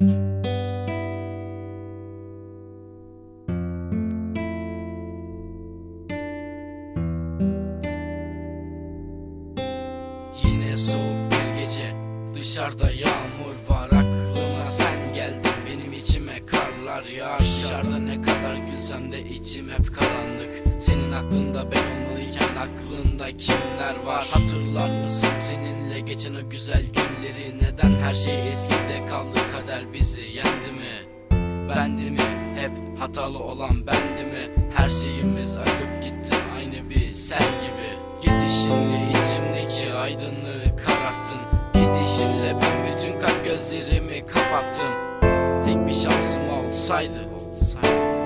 Yine soğuk bir gece Dışarıda yağmur var. Aklıma sen geldin Benim içime karlar yağar. Dışarıda ne kadar gülsem de içim hep karanlık. Senin aklında ben olmam aklında kimler var? Hatırlar mısın seninle geçen o güzel günleri? Neden her şey eskide kaldı? Kader bizi yendi mi? Bendi mi? Hep hatalı olan bendi mi? Her şeyimiz akıp gitti aynı bir sel gibi. Gidişinle içimdeki aydınlığı kararttın. Gidişinle ben bütün kalp gözlerimi kapattım. Tek bir şansım olsaydı, olsaydı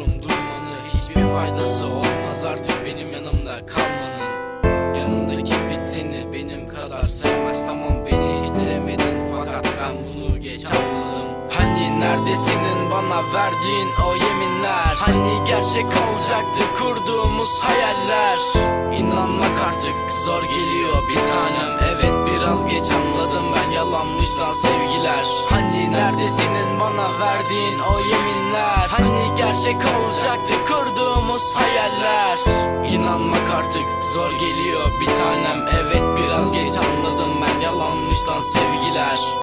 istemiyorum durmanı Hiçbir faydası olmaz artık benim yanımda kalmanın. Yanındaki biteni benim kadar sevmez. Tamam beni hiç sevmedin fakat ben bunu geç anladım. Hani nerede senin bana verdiğin o yeminler? Hani gerçek olacaktı kurduğumuz hayaller? İnanmak artık zor geliyor bir tanem. Evet biraz geç anladım yalanmıştan sevgiler. Hani nerede senin bana verdiğin o yeminler? Hani gerçek olacaktı kurduğumuz hayaller? İnanmak artık zor geliyor bir tanem. Evet biraz geç anladım ben yalanmıştan sevgiler